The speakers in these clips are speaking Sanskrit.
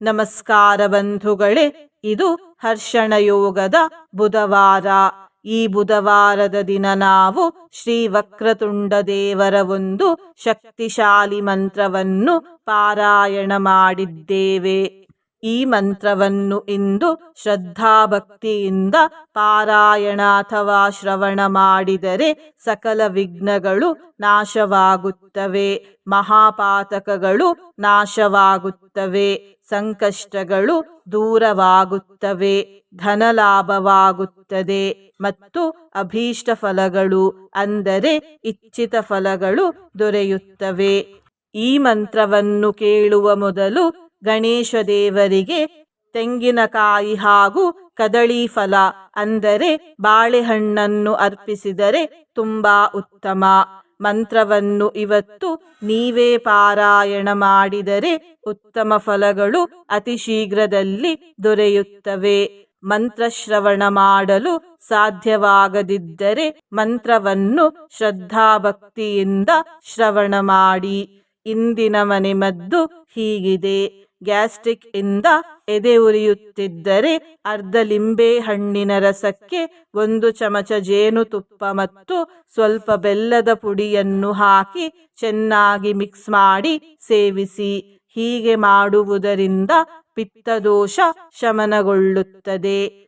ನಮಸ್ಕಾರ ಬಂಧುಗಳೇ, ಇದು ಹರ್ಷಣ ಯೋಗದ ಬುಧವಾರ. ಈ ಬುಧವಾರದ ದಿನ ನಾವು ಶ್ರೀ ವಕ್ರತುಂಡ ದೇವರ ಒಂದು ಶಕ್ತಿಶಾಲಿ ಮಂತ್ರವನ್ನು ಪಾರಾಯಣ ಮಾಡಿದ್ದೇವೆ. ಈ ಮಂತ್ರವನ್ನು ಇಂದು ಶ್ರದ್ಧಾಭಕ್ತಿಯಿಂದ ಪಾರಾಯಣ ಅಥವಾ ಶ್ರವಣ ಮಾಡಿದರೆ ಸಕಲ ವಿಘ್ನಗಳು ನಾಶವಾಗುತ್ತವೆ, ಮಹಾಪಾತಕಗಳು ನಾಶವಾಗುತ್ತವೆ, ಸಂಕಷ್ಟಗಳು ದೂರವಾಗುತ್ತವೆ, ಧನಲಾಭವಾಗುತ್ತದೆ ಮತ್ತು ಅಭೀಷ್ಟ ಫಲಗಳು ಅಂದರೆ ಇಚ್ಛಿತ ಫಲಗಳು ದೊರೆಯುತ್ತವೆ. ಈ ಮಂತ್ರವನ್ನು ಕೇಳುವ ಮೊದಲು ಗಣೇಶ ದೇವರಿಗೆ ತೆಂಗಿನಕಾಯಿ ಹಾಗೂ ಕದಳಿ ಫಲ ಅಂದರೆ ಬಾಳೆಹಣ್ಣನ್ನು ಅರ್ಪಿಸಿದರೆ ತುಂಬಾ ಉತ್ತಮ. ಮಂತ್ರವನ್ನು ಇವತ್ತು ನೀವೇ ಪಾರಾಯಣ ಮಾಡಿದರೆ ಉತ್ತಮ ಫಲಗಳು ಅತಿ ಶೀಘ್ರದಲ್ಲಿ ದೊರೆಯುತ್ತವೆ. ಮಂತ್ರಶ್ರವಣ ಮಾಡಲು ಸಾಧ್ಯವಾಗದಿದ್ದರೆ ಮಂತ್ರವನ್ನು ಶ್ರದ್ಧಾಭಕ್ತಿಯಿಂದ ಶ್ರವಣ ಮಾಡಿ. ಇಂದಿನ ಮನೆಮದ್ದು ಹೀಗಿದೆ. ಗ್ಯಾಸ್ಟ್ರಿಕ್ ಇಂದ ಎದೆ ಉರಿಯುತ್ತಿದ್ದರೆ ಅರ್ಧ ಲಿಂಬೆ ಹಣ್ಣಿನ ರಸಕ್ಕೆ ಒಂದು ಚಮಚ ಜೇನುತುಪ್ಪ ಮತ್ತು ಸ್ವಲ್ಪ ಬೆಲ್ಲದ ಪುಡಿಯನ್ನು ಹಾಕಿ ಚೆನ್ನಾಗಿ ಮಿಕ್ಸ್ ಮಾಡಿ ಸೇವಿಸಿ. ಹೀಗೆ ಮಾಡುವುದರಿಂದ ಪಿತ್ತದೋಷ ಶಮನಗೊಳ್ಳುತ್ತದೆ.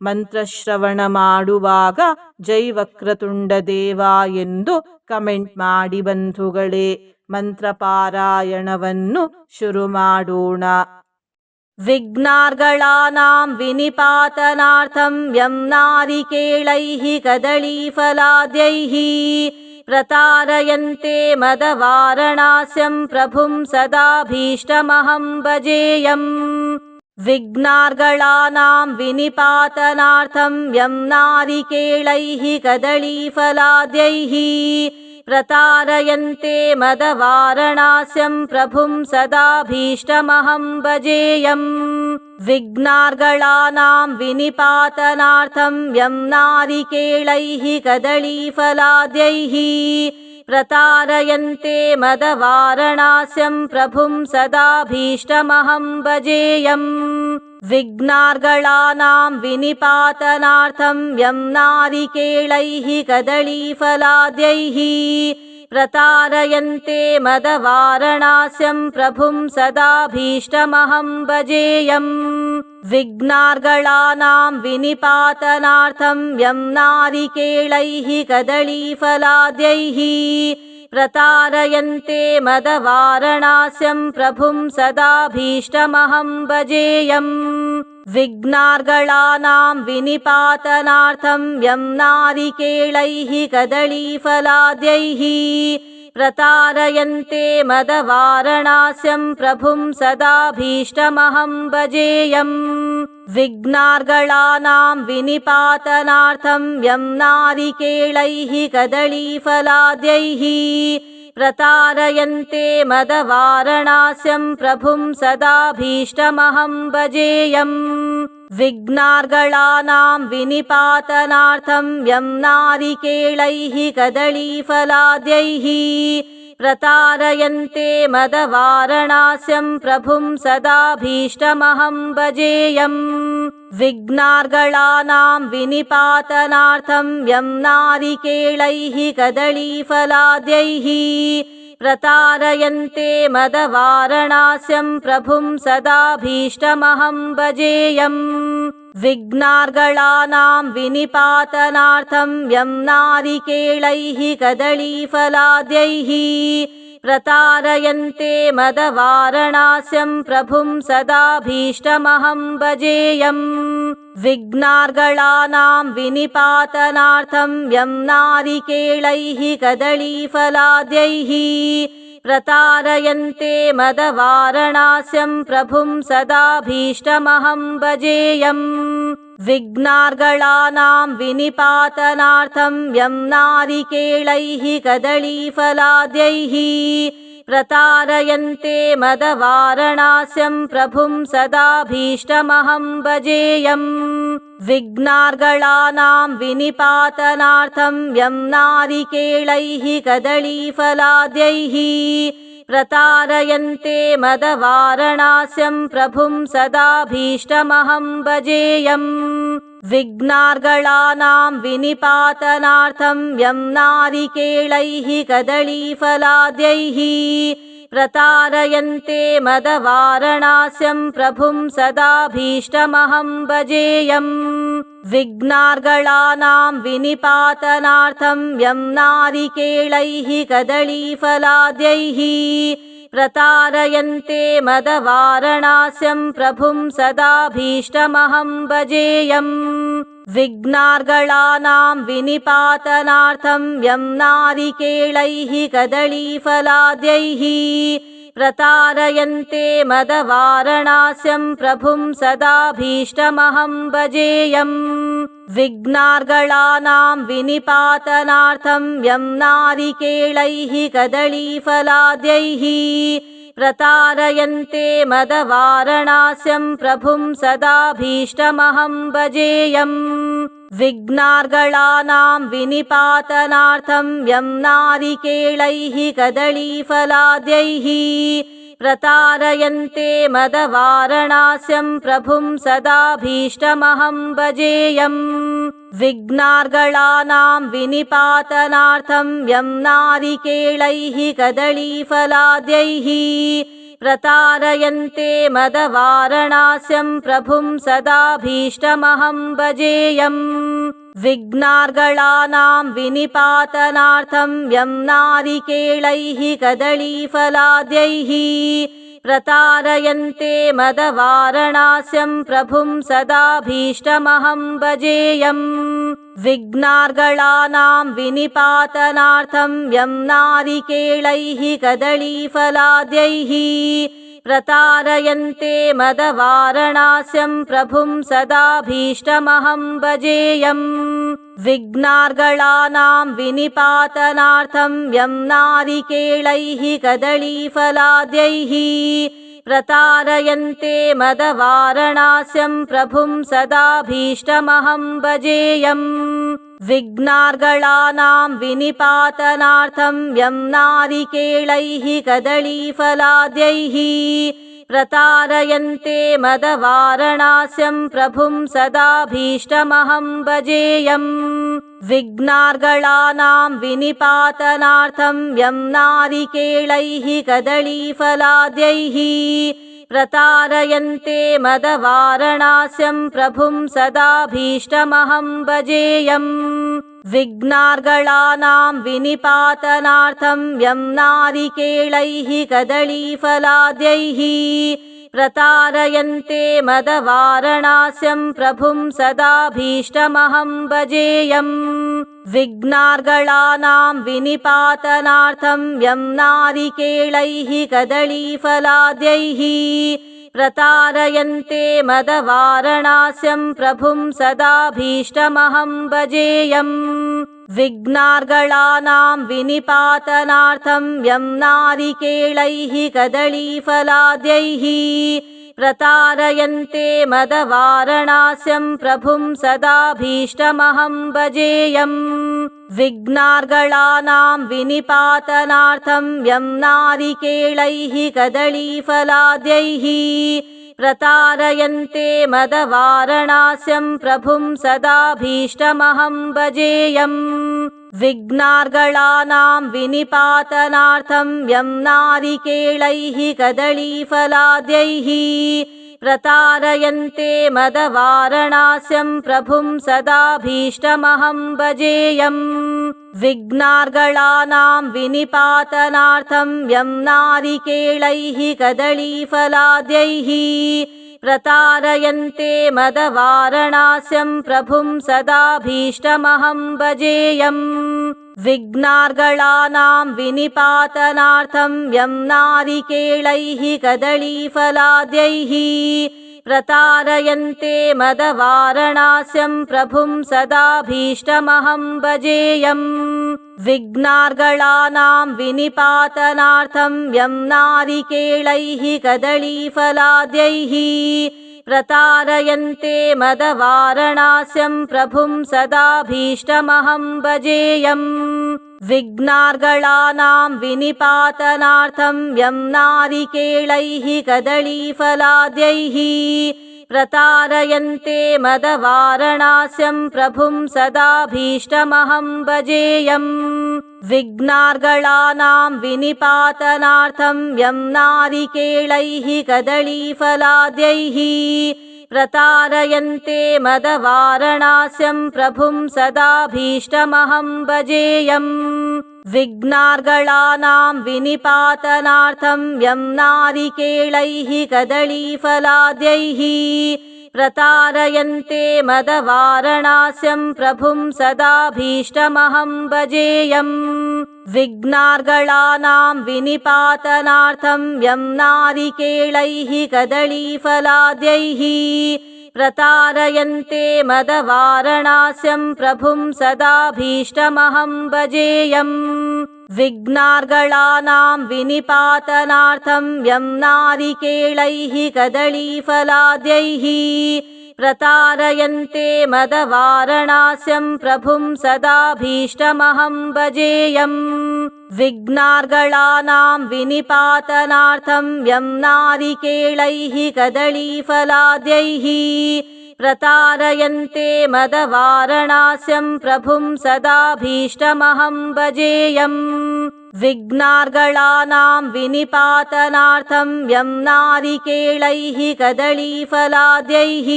ಮಂತ್ರಶ್ರವಣ ಮಾಡುವಾಗ ಜೈ ವಕ್ರತುಂಡ ದೇವ ಎಂದು ಕಮೆಂಟ್ ಮಾಡಿ ಬಂಧುಗಳೇ ಮಂತ್ರಪಾರಾಯಣವನ್ನು ಶುರು ಮಾಡೋಣ ವಿಘ್ನಾರ್ಗಳಾನಾಂ ವಿನಿಪಾತನಾರ್ಥಂ ಯಂ ನಾರಿಕೇಳೈಃ ಕದಳೀಫಲಾದ್ಯೈಃ प्रतारयन्ते मदवारणास्यं प्रभुं सदाभीष्टमहं भजेयम् विघ्नार्गलानां विनिपातनार्थं यं नारिकेळैः कदलीफलाद्यैः प्रतारयन्ते मदवारणास्यं प्रभुं सदाभीष्टमहं भजेयम्। विघ्नार्गलानां विनिपातनार्थं यं नारिकेळैः कदलीफलाद्यैः प्रतारयन्ते मदवारणास्यं प्रभुं सदाभीष्टमहं भजेयम्। विघ्नार्गलानां विनिपातनार्थं यं नारिकेळैः कदलीफलाद्यैः प्रतारयन्ते मदवारणास्यं प्रभुं सदाभीष्टमहं भजेयम् विघ्नार्गलानां विनिपातनार्थं यं नारिकेळैः कदलीफलाद्यैः प्रतारयन्ते मदवारणास्यं प्रभुं सदाभीष्टमहं भजेयम्। विघ्नार्गलानां विनिपातनार्थं यं नारिकेळैः कदलीफलाद्यैः प्रतारयन्ते मदवारणास्यं प्रभुं सदाभीष्टमहं भजेयम्। विघ्नार्गलानां विनिपातनार्थं यं नारिकेळैः कदलीफलाद्यैः प्रतारयन्ते मदवारणास्यं प्रभुं सदाभीष्टमहं भजेयम् विघ्नार्गलानां विनिपातनार्थं यं नारिकेळैः कदलीफलाद्यैः प्रतारयन्ते मदवारणास्यं प्रभुं सदाभीष्टमहं भजेयम् विघ्नार्गलानां विनिपातनार्थं यं नारिकेळैः कदलीफलाद्यैः। प्रतारयन्ते मदवारणास्यं प्रभुं सदाभीष्टमहं भजेयम् विघ्नार्गलानां विनिपातनार्थं यं नारिकेळैः कदलीफलाद्यैः प्रतारयन्ते मदवारणास्यं प्रभुं सदाभीष्टमहं भजेयम्। विघ्नार्गलानां विनिपातनार्थं यं नारिकेळैः कदलीफलाद्यैः प्रतारयन्ते मदवारणास्यं प्रभुं सदाभीष्टमहं भजेयम्। विघ्नार्गळानां विनिपातनार्थं यं नारिकेळैः कदलीफलाद्यैः प्रतारयन्ते मदवारणास्यं प्रभुं सदाभीष्टमहं भजेयम्। विघ्नार्गळानां विनिपातनार्थं यं नारिकेळैः कदलीफलाद्यैः। प्रतारयन्ते मदवारणास्यं प्रभुं सदाभीष्टमहं भजेयम् विघ्नार्गळानां विनिपातनार्थं यं नारिकेळैः कदलीफलाद्यैः प्रतारयन्ते मदवारणास्यं प्रभुं सदाभीष्टमहं भजेयम्। विघ्नार्गळानां विनिपातनार्थं यं नारिकेळैः कदलीफलाद्यैः प्रतारयन्ते मदवारणास्यं प्रभुं सदाभीष्टमहं भजेयम्। विघ्नार्गळानां विनिपातनार्थं यं नारिकेळैः कदलीफलाद्यैः प्रतारयन्ते मदवारणास्यं प्रभुं सदाभीष्टमहं भजेयम्। विघ्नार्गळानां विनिपातनार्थं यं नारिकेळैः कदलीफलाद्यैः प्रतारयन्ते मदवारणास्यं प्रभुं सदाभीष्टमहं भजेयम् विघ्नार्गळानां विनिपातनार्थं यं नारिकेळैः कदलीफलाद्यैः प्रतारयन्ते मदवारणास्यं प्रभुं सदाभीष्टमहं भजेयम् विघ्नार्गळानां विनिपातनार्थं यं नारिकेळैः कदलीफलाद्यैः प्रतारयन्ते मदवारणास्यं प्रभुं सदाभीष्टमहं भजेयम्। विघ्नार्गळानां विनिपातनार्थं यं नारिकेळैः कदलीफलाद्यैः प्रतारयन्ते मदवारणास्यं प्रभुं सदाभीष्टमहं भजेयम्। विघ्नार्गळानां विनिपातनार्थं यं नारिकेळैः कदलीफलाद्यैः प्रतारयन्ते मदवारणास्यं प्रभुं सदाभीष्टमहं भजेयम्। विघ्नार्गळानां विनिपातनार्थं यं नारिकेळैः कदलीफलाद्यैः प्रतारयन्ते मदवारणास्यं प्रभुं सदाभीष्टमहं भजेयम् विघ्नार्गळानां विनिपातनार्थं यं नारिकेळैः कदलीफलाद्यैः प्रतारयन्ते मदवारणास्यं प्रभुं सदाभीष्टमहं भजेयम् विघ्नार्गळानां विनिपातनार्थं यं नारिकेळैः कदलीफलाद्यैः प्रतारयन्ते मदवारणास्यं प्रभुं सदाभीष्टमहं भजेयम् विघ्नार्गळानां विनिपातनार्थं यं नारिकेळैः कदलीफलाद्यैः। प्रतारयन्ते मदवारणास्यं प्रभुं सदाभीष्टमहं भजेयम् विघ्नार्गळानां विनिपातनार्थं यं नारिकेळैः कदलीफलाद्यैः प्रतारयन्ते मदवारणास्यं प्रभुं सदाभीष्टमहं भजेयम्। विघ्नार्गळानां विनिपातनार्थं यं नारिकेळैः कदलीफलाद्यैः प्रतारयन्ते मदवारणास्यं प्रभुं सदाभीष्टमहं भजेयम्। विघ्नार्गळानां विनिपातनार्थं यं नारिकेळैः कदलीफलाद्यैः। प्रतारयन्ते मदवारणास्यं प्रभुं सदाभीष्टमहं भजेयम् विघ्नार्गळानां विनिपातनार्थं यं नारिकेळैः कदलीफलाद्यैः प्रतारयन्ते मदवारणास्यं प्रभुं सदाभीष्टमहं भजेयम्। विघ्नार्गळानां विनिपातनार्थं यं नारिकेळैः कदलीफलाद्यैः प्रतारयन्ते मदवारणास्यं प्रभुं सदाभीष्टमहं भजेयम्। विघ्नार्गलानां विनिपातनार्थं यं नारिकेलैः कदलीफलाद्यैः प्रतारयन्ते मदवारणास्यं प्रभुं सदाभीष्टमहं भजेयम् विघ्नार्गलानां विनिपातनार्थं यं नारिकेलैः कदलीफलाद्यैः प्रतारयन्ते मदवारणास्यं प्रभुं सदाभीष्टमहं भजेयम्। विघ्नार्गलानां विनिपातनार्थं यं नारिकेलैः कदलीफलाद्यैः प्रतारयन्ते मदवारणास्यं प्रभुं सदाभीष्टमहं भजेयम् विघ्नार्गलानां विनिपातनार्थं यं नारिकेलैः कदलीफलाद्यैः। प्रतारयन्ते मदवारणास्यं प्रभुं सदाभीष्टमहं भजेयम् विघ्नार्गलानां विनिपातनार्थं यं नारिकेलैः कदलीफलाद्यैः प्रतारयन्ते मदवारणास्यं प्रभुं सदाभीष्टमहं भजेयम्। विघ्नार्गलानां विनिपातनार्थं यं नारिकेलैः कदलीफलाद्यैः प्रतारयन्ते मदवारणास्यं प्रभुं सदाभीष्टमहं भजेयम्। विघ्नार्गलानां विनिपातनार्थं यं नारिकेलैः कदलीफलाद्यैः। प्रतारयन्ते मदवारणास्यं प्रभुं सदाभीष्टमहं भजेयम् विघ्नार्गलानां विनिपातनार्थं यं नारिकेलैः कदलीफलाद्यैः प्रतारयन्ते मदवारणास्यं प्रभुं सदाभीष्टमहं भजेयम् विघ्नार्गलानां विनिपातनार्थं यं नारिकेलैः कदलीफलाद्यैः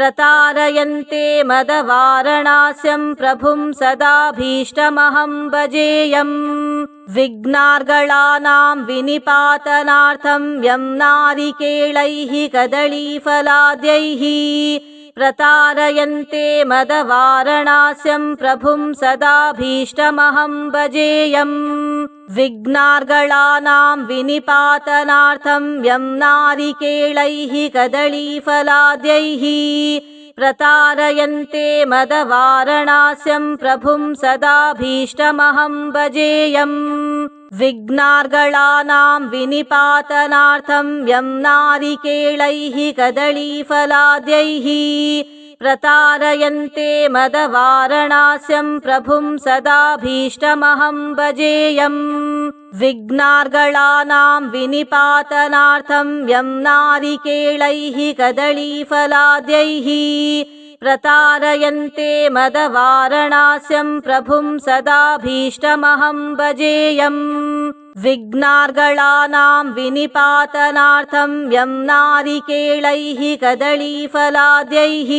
प्रतारयन्ते मदवारणास्यं प्रभुं सदाभीष्टमहं भजेयम्। विघ्नार्गलानां विनिपातनार्थं यं नारिकेलैः कदलीफलाद्यैः प्रतारयन्ते मदवारणास्यं प्रभुं सदाभीष्टमहं भजेयम्। विघ्नार्गलानां विनिपातनार्थं यं नारिकेलैः कदलीफलाद्यैः प्रतारयन्ते मदवारणास्यं प्रभुं सदाभीष्टमहं भजेयम् विघ्नार्गलानां विनिपातनार्थं यं नारिकेलैः कदलीफलाद्यैः प्रतारयन्ते मदवारणास्यं प्रभुं सदाभीष्टमहं भजेयम्। विघ्नार्गलानां विनिपातनार्थं यं नारिकेलैः कदलीफलाद्यैः प्रतारयन्ते मदवारणास्यं प्रभुं सदाभीष्टमहं भजेयम्। विघ्नार्गलानां विनिपातनार्थं यं नारिकेलैः कदलीफलाद्यैः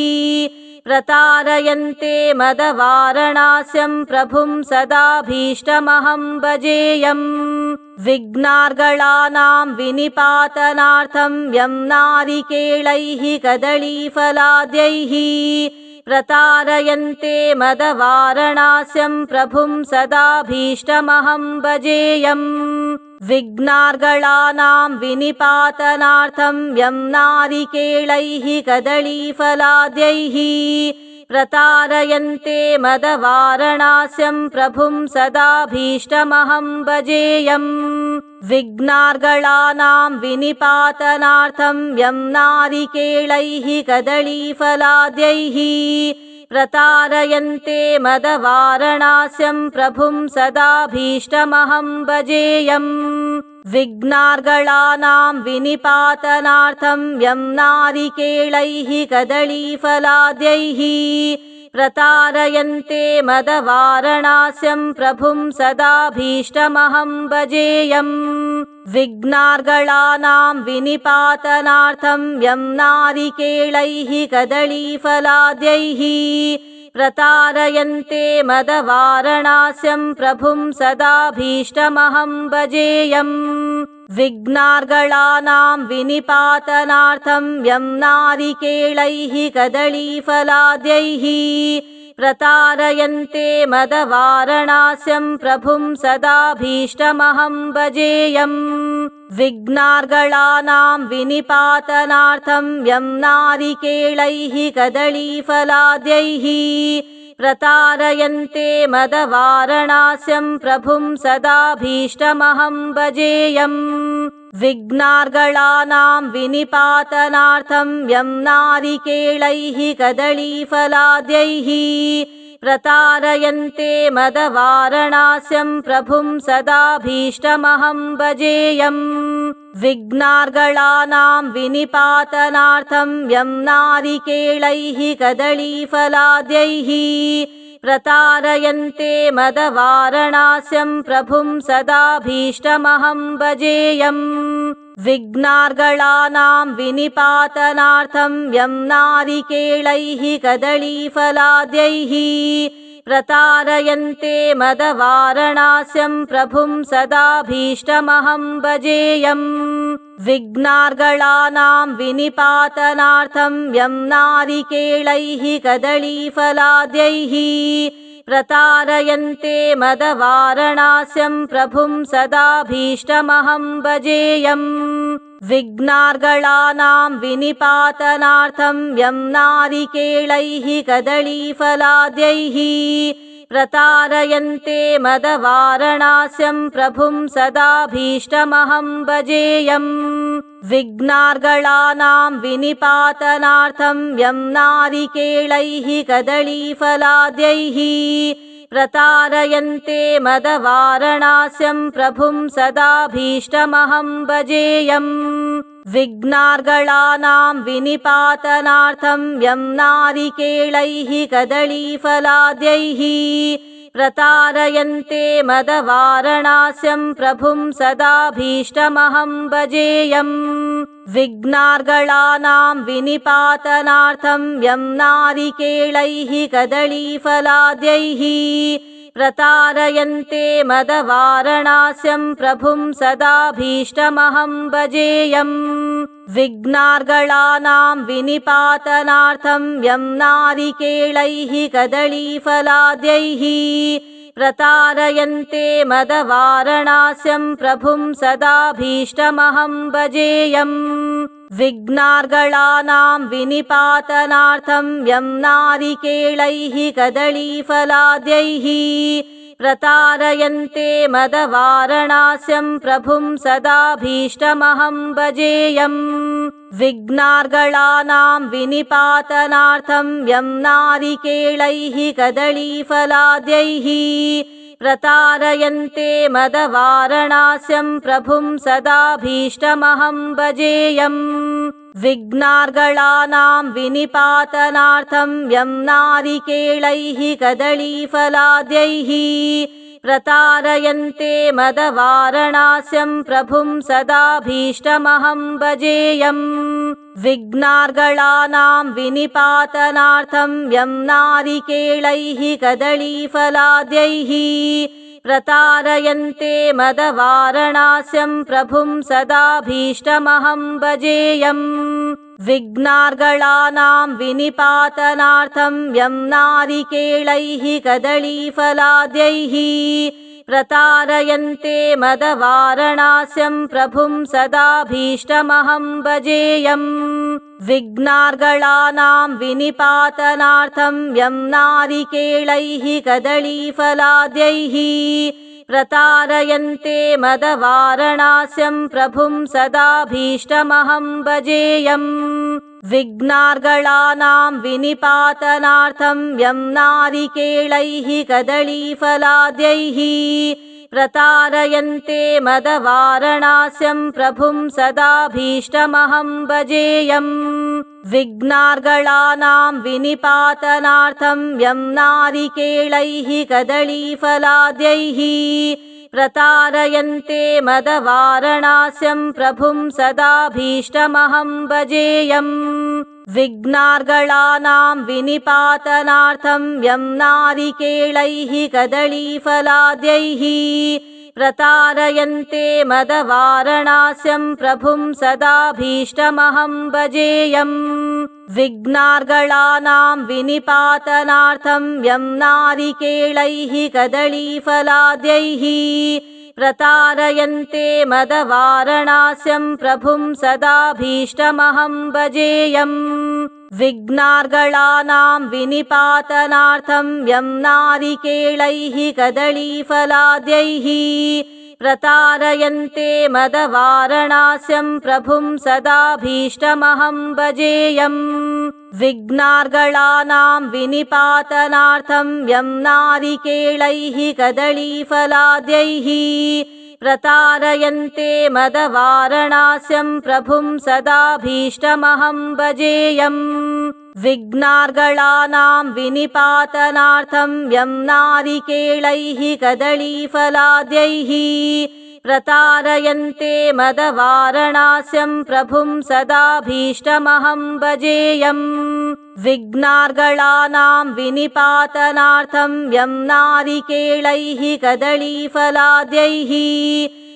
प्रतारयन्ते मदवारणास्यं प्रभुं सदाभीष्टमहं भजेयम् विघ्नार्गलानां विनिपातनार्थं यं नारिकेलैः कदलीफलाद्यैः प्रतारयन्ते मदवारणास्यं प्रभुं सदाभीष्टमहं भजेयम्। विघ्नार्गलानां विनिपातनार्थं यं नारिकेलैः कदलीफलाद्यैः प्रतारयन्ते मदवारणास्यं प्रभुं सदाभीष्टमहं भजेयम्। विघ्नार्गलानां विनिपातनार्थं यं नारिकेलैः कदलीफलाद्यैः प्रतारयन्ते मदवारणास्यं प्रभुं सदाभीष्टमहं भजेयम् विघ्नार्गलानां विनिपातनार्थं यं नारिकेलैः कदलीफलाद्यैः प्रतारयन्ते मदवारणास्यं प्रभुं सदाभीष्टमहं भजेयम् विघ्नार्गलानां विनिपातनार्थं यं नारिकेलैः कदलीफलाद्यैः प्रतारयन्ते मदवारणास्यं प्रभुं सदाभीष्टमहं भजेयम्। विघ्नार्गलानां विनिपातनार्थं यं नारिकेलैः कदलीफलाद्यैः प्रतारयन्ते मदवारणास्यं प्रभुं सदाभीष्टमहं भजेयम् विघ्नार्गळानां विनिपातनार्थं यं नारिकेलैः कदलीफलाद्यैः प्रतारयन्ते मदवारणास्यं प्रभुं सदाभीष्टमहं भजेयम्। विघ्नार्गळानां विनिपातनार्थं यं नारिकेलैः कदलीफलाद्यैः प्रतारयन्ते मदवारणास्यं प्रभुं सदाभीष्टमहं भजेयम्। विघ्नार्गळानां विनिपातनार्थं यं नारिकेलैः कदलीफलाद्यैः। प्रतारयन्ते मदवारणास्यं प्रभुं सदाभीष्टमहं भजेयम् विघ्नार्गळानां विनिपातनार्थं यं नारिकेलैः कदलीफलाद्यैः प्रतारयन्ते मदवारणास्यं प्रभुं सदाभीष्टमहं भजेयम्। विघ्नार्गळानां विनिपातनार्थं यं नारिकेलैः कदलीफलाद्यैः प्रतारयन्ते मदवारणास्यं प्रभुं सदाभीष्टमहं भजेयम्। विघ्नार्गळानां विनिपातनार्थं यं नारिकेलैः कदलीफलाद्यैः प्रतारयन्ते मदवारणास्यं प्रभुं सदाभीष्टमहं भजेयम्। विघ्नार्गळानां विनिपातनार्थं यं नारिकेलैः कदलीफलाद्यैः। प्रतारयन्ते मदवारणास्यं प्रभुं सदाभीष्टमहं भजेयम् विघ्नार्गळानां विनिपातनार्थं यं नारिकेलैः कदलीफलाद्यैः प्रतारयन्ते मदवारणास्यं प्रभुं सदाभीष्टमहं भजेयम्। विघ्नार्गळानां विनिपातनार्थं यं नारिकेलैः कदलीफलाद्यैः प्रतारयन्ते मदवारणास्यं प्रभुं सदाभीष्टमहं भजेयम्। विघ्नार्गळानां विनिपातनार्थं यं नारिकेलैः कदलीफलाद्यैः। प्रतारयन्ते मदवारणास्यं प्रभुं सदाभीष्टमहं भजेयम् विघ्नार्गळानां विनिपातनार्थं यं नारिकेलैः कदलीफलाद्यैः प्रतारयन्ते मदवारणास्यं प्रभुं सदाभीष्टमहं भजेयम्। विघ्नार्गळानां विनिपातनार्थं यं नारिकेलैः कदलीफलाद्यैः प्रतारयन्ते मदवारणास्यं प्रभुं सदाभीष्टमहं भजेयम्। विघ्नार्गळानां विनिपातनार्थं यं नारिकेलैः कदलीफलाद्यैः। प्रतारयन्ते मदवारणास्यं प्रभुं सदाभीष्टमहं भजेयम् विघ्नार्गळानां विनिपातनार्थं यं नारिकेलैः कदलीफलाद्यैः प्रतारयन्ते मदवारणास्यं प्रभुं सदाभीष्टमहं भजेयम्। विघ्नार्गळानां विनिपातनार्थं यं नारिकेलैः कदलीफलाद्यैः प्रतारयन्ते मदवारणास्यं प्रभुं सदाभीष्टमहं भजेयम्। विघ्नार्गळानां विनिपातनार्थं यं नारिकेलैः कदलीफलाद्यैः। प्रतारयन्ते मदवारणास्यं प्रभुं सदाभीष्टमहं भजेयम् विघ्नार्गळानां विनिपातनार्थं यं नारिकेलैः कदलीफलाद्यैः प्रतारयन्ते मदवारणास्यं प्रभुं सदाभीष्टमहं भजेयम्। विघ्नार्गळानां विनिपातनार्थं यं नारिकेलैः कदलीफलाद्यैः। प्रतारयन्ते मदवारणास्यं प्रभुं सदाभीष्टमहं भजेयम् विघ्नार्गळानां विनिपातनार्थं यं नारिकेलैः कदलीफलाद्यैः प्रतारयन्ते मदवारणास्यं प्रभुं सदाभीष्टमहं भजेयम्। विघ्नार्गळानां विनिपातनार्थं यं नारिकेलैः कदलीफलाद्यैः प्रतारयन्ते मदवारणास्यं प्रभुं सदाभीष्टमहं भजेयम्। विघ्नार्गळानां विनिपातनार्थं यं नारिकेलैः कदलीफलाद्यैः प्रतारयन्ते मदवारणास्यं प्रभुं सदाभीष्टमहं भजेयम्। विघ्नार्गळानां विनिपातनार्थं यं नारिकेलैः कदलीफलाद्यैः। प्रतारयन्ते मदवारणास्यं प्रभुं सदाभीष्टमहं भजेयम् विघ्नार्गळानां विनिपातनार्थं यं नारिकेलैः कदलीफलाद्यैः प्रतारयन्ते मदवारणास्यं प्रभुं सदाभीष्टमहं भजेयम् विघ्नार्गळानां विनिपातनार्थं यं नारिकेलैः कदलीफलाद्यैः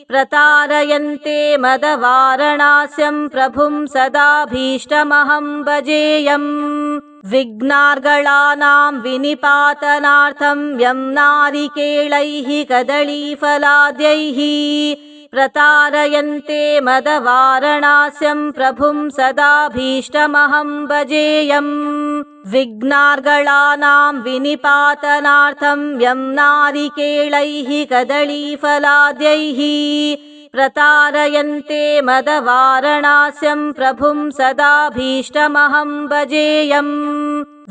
प्रतारयन्ते मदवारणास्यं प्रभुं सदाभीष्टमहं भजेयम्। विघ्नार्गळानां विनिपातनार्थं यं नारिकेलैः कदलीफलाद्यैः प्रतारयन्ते मदवारणास्यं प्रभुं सदाभीष्टमहं भजेयम्। विघ्नार्गळानां विनिपातनार्थं यं नारिकेलैः कदलीफलाद्यैः प्रतारयन्ते मदवारणास्यं प्रभुं सदाभीष्टमहं भजेयम्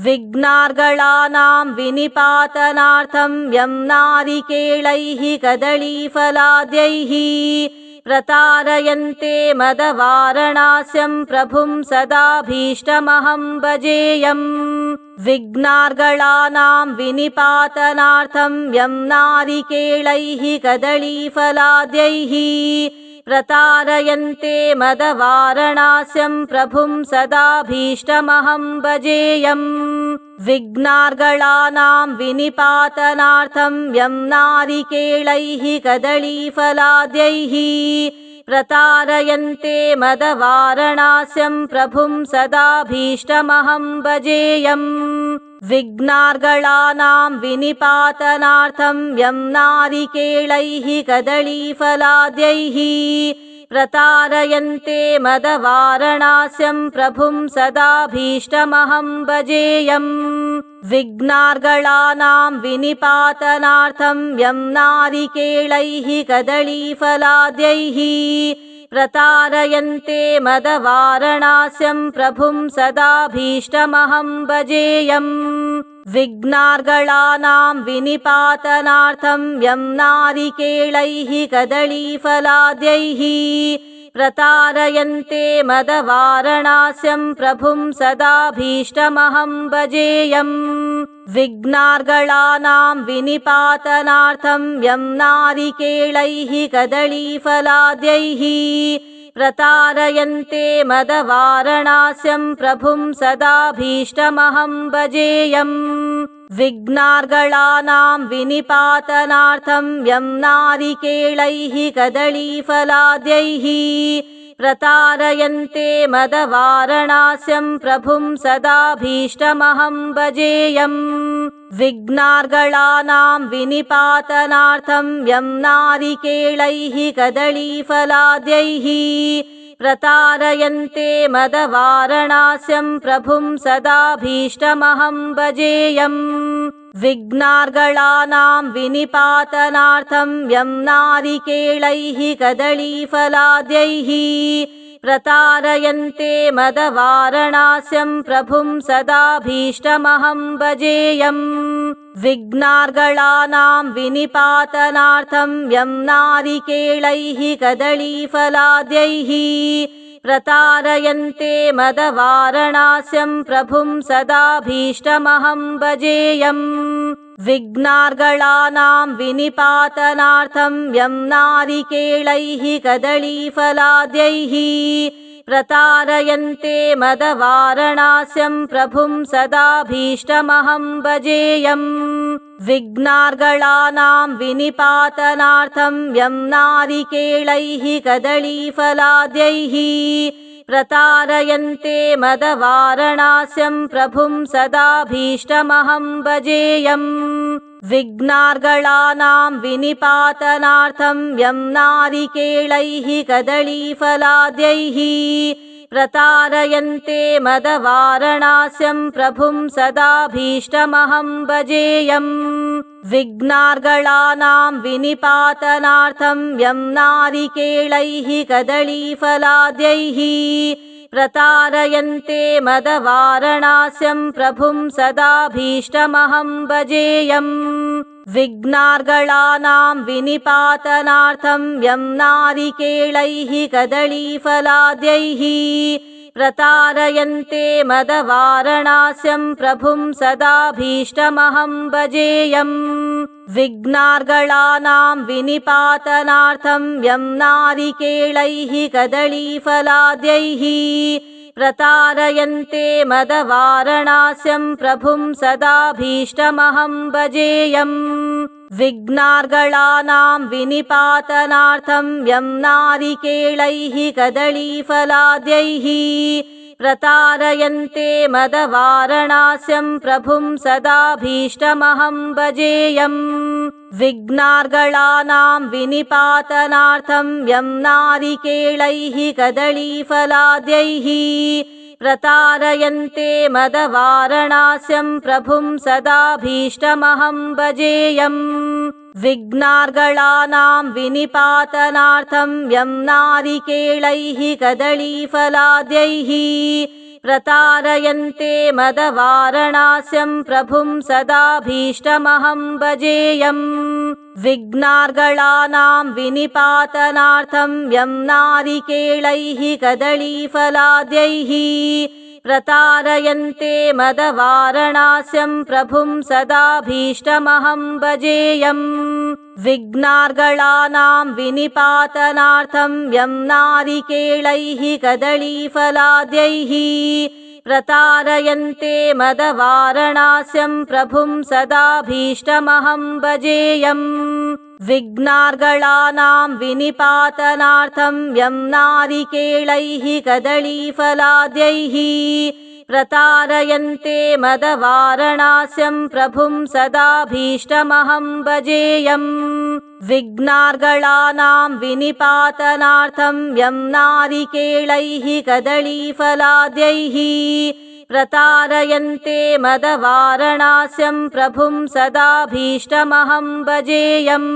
विघ्नार्गळानां विनिपातनार्थं यं नारिकेलैः कदलीफलाद्यैः प्रतारयन्ते मदवारणास्यं प्रभुं सदाभीष्टमहं भजेयम् विघ्नार्गळानां विनिपातनार्थं यं नारिकेलैः कदलीफलाद्यैः प्रतारयन्ते मदवारणास्यं प्रभुं सदाभीष्टमहं भजेयम् विघ्नार्गळानां विनिपातनार्थं यं नारिकेलैः कदलीफलाद्यैः। प्रतारयन्ते मदवारणास्यं प्रभुं सदाभीष्टमहं भजेयम् विघ्नार्गळानां विनिपातनार्थं यं नारिकेलैः कदलीफलाद्यैः प्रतारयन्ते मदवारणास्यं प्रभुं सदाभीष्टमहं भजेयम्। विघ्नार्गळानां विनिपातनार्थं यं नारिकेलैः कदलीफलाद्यैः प्रतारयन्ते मदवारणास्यं प्रभुं सदाभीष्टमहं भजेयम्। विघ्नार्गळानां विनिपातनार्थं यं नारिकेलैः कदलीफलाद्यैः। प्रतारयन्ते मदवारणास्यं प्रभुं सदाभीष्टमहं भजेयम् विघ्नार्गळानां विनिपातनार्थं यं नारिकेलैः कदलीफलाद्यैः प्रतारयन्ते मदवारणास्यं प्रभुं सदाभीष्टमहं भजेयम् विघ्नार्गळानां विनिपातनार्थं यं नारिकेलैः कदलीफलाद्यैः प्रतारयन्ते मदवारणास्यं प्रभुं सदाभीष्टमहं भजेयम्। विघ्नार्गळानां विनिपातनार्थं यं नारिकेलैः कदलीफलाद्यैः। प्रतारयन्ते मदवारणास्यं प्रभुं सदाभीष्टमहं भजेयम् विघ्नार्गळानां विनिपातनार्थं यं नारिकेलैः कदलीफलाद्यैः प्रतारयन्ते मदवारणास्यं प्रभुं सदाभीष्टमहं भजेयम्। विघ्नार्गळानां विनिपातनार्थं यं नारिकेलैः कदलीफलाद्यैः प्रतारयन्ते मदवारणास्यं प्रभुं सदाभीष्टमहं भजेयम्। विघ्नार्गळानां विनिपातनार्थं यं नारिकेलैः कदलीफलाद्यैः प्रतारयन्ते मदवारणास्यं प्रभुं सदाभीष्टमहं भजेयम् विघ्नार्गलानां विनिपातनार्थं यं नारिकेलैः कदलीफलाद्यैः। प्रतारयन्ते मदवारणास्यं प्रभुं सदाभीष्टमहं भजेयम् विघ्नार्गलानां विनिपातनार्थं यं नारिकेलैः कदलीफलाद्यैः प्रतारयन्ते मदवारणास्यं प्रभुं सदाभीष्टमहं भजेयम्। विघ्नार्गलानां विनिपातनार्थं यं नारिकेलैः कदलीफलाद्यैः प्रतारयन्ते मदवारणास्यं प्रभुं सदाभीष्टमहं भजेयम्। विघ्नार्गलानां विनिपातनार्थं यं नारिकेलैः कदलीफलाद्यैः प्रतारयन्ते मदवारणास्यं प्रभुं सदाभीष्टमहं भजेयम् विघ्नार्गलानां विनिपातनार्थं यं नारिकेलैः कदलीफलाद्यैः। प्रतारयन्ते मदवारणास्यं प्रभुं सदाभीष्टमहं भजेयम् विघ्नार्गलानां विनिपातनार्थं यं नारिकेलैः कदलीफलाद्यैः प्रतारयन्ते मदवारणास्यं प्रभुं सदाभीष्टमहं भजेयम्। विघ्नार्गलानां विनिपातनार्थं यं नारिकेलैः कदलीफलाद्यैः प्रतारयन्ते मदवारणास्यं प्रभुं सदाभीष्टमहं भजेयम्। विघ्नार्गलानां विनिपातनार्थं यं नारिकेलैः कदलीफलाद्यैः प्रतारयन्ते मदवारणास्यं प्रभुं सदाभीष्टमहं भजेयम् विघ्नार्गलानां विनिपातनार्थं यं नारिकेलैः कदलीफलाद्यैः प्रतारयन्ते मदवारणास्यं प्रभुं सदाभीष्टमहं भजेयम् विघ्नार्गलानां विनिपातनार्थं यं नारिकेलैः कदलीफलाद्यैः प्रतारयन्ते मदवारणास्यं प्रभुं सदाभीष्टमहं भजेयम्। विघ्नार्गलानां विनिपातनार्थं यं नारिकेलैः कदलीफलाद्यैः प्रतारयन्ते मदवारणास्यं प्रभुं सदाभीष्टमहं भजेयम्। विघ्नार्गलानां विनिपातनार्थं यं नारिकेलैः कदलीफलाद्यैः प्रतारयन्ते मदवारणास्यं प्रभुं सदाभीष्टमहं भजेयम्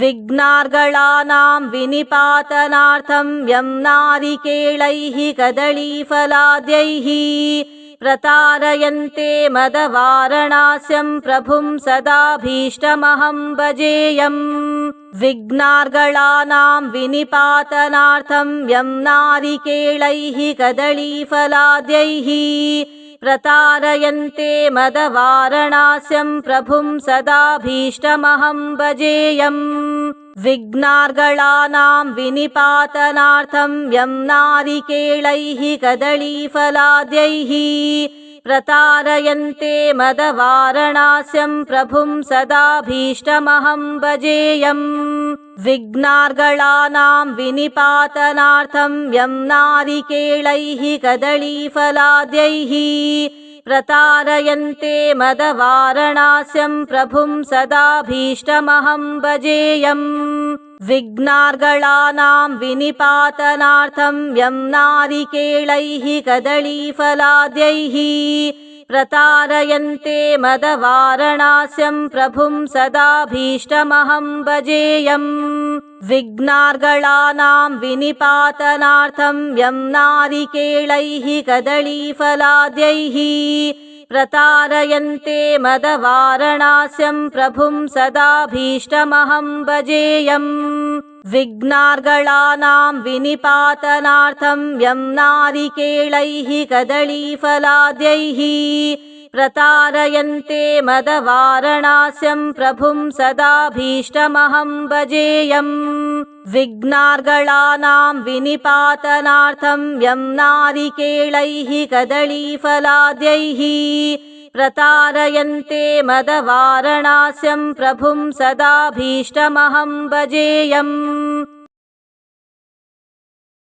विघ्नार्गलानां विनिपातनार्थं यं नारिकेलैः कदलीफलाद्यैः प्रतारयन्ते मदवारणास्यं प्रभुं सदाभीष्टमहं भजेयम्। विघ्नार्गलानां विनिपातनार्थं यं नारिकेलैः कदलीफलाद्यैः प्रतारयन्ते मदवारणास्यं प्रभुं सदाभीष्टमहं भजेयम्। विघ्नार्गलानां विनिपातनार्थं यं नारिकेलैः कदलीफलाद्यैः प्रतारयन्ते मदवारणास्यं प्रभुं सदाभीष्टमहं भजेयम् विघ्नार्गलानां विनिपातनार्थं यं नारिकेलैः कदलीफलाद्यैः प्रतारयन्ते मदवारणास्यं प्रभुं सदाभीष्टमहं भजेयम् विघ्नार्गलानां विनिपातनार्थं यं नारिकेलैः कदलीफलाद्यैः प्रतारयन्ते मदवारणास्यं प्रभुं सदाभीष्टमहं भजेयम्। विघ्नार्गलानां विनिपातनार्थं यं नारिकेलैः कदलीफलाद्यैः प्रतारयन्ते मदवारणास्यं प्रभुं सदाभीष्टमहं भजेयम्। विघ्नार्गलानां विनिपातनार्थं यं नारिकेलैः कदलीफलाद्यैः प्रतारयन्ते मदवारणास्यं प्रभुं सदाभीष्टमहं भजेयम्। विघ्नार्गलानां विनिपातनार्थं यं नारिकेलैः कदलीफलाद्यैः। प्रतारयन्ते मदवारणास्यं प्रभुं सदाभीष्टमहं भजेयम्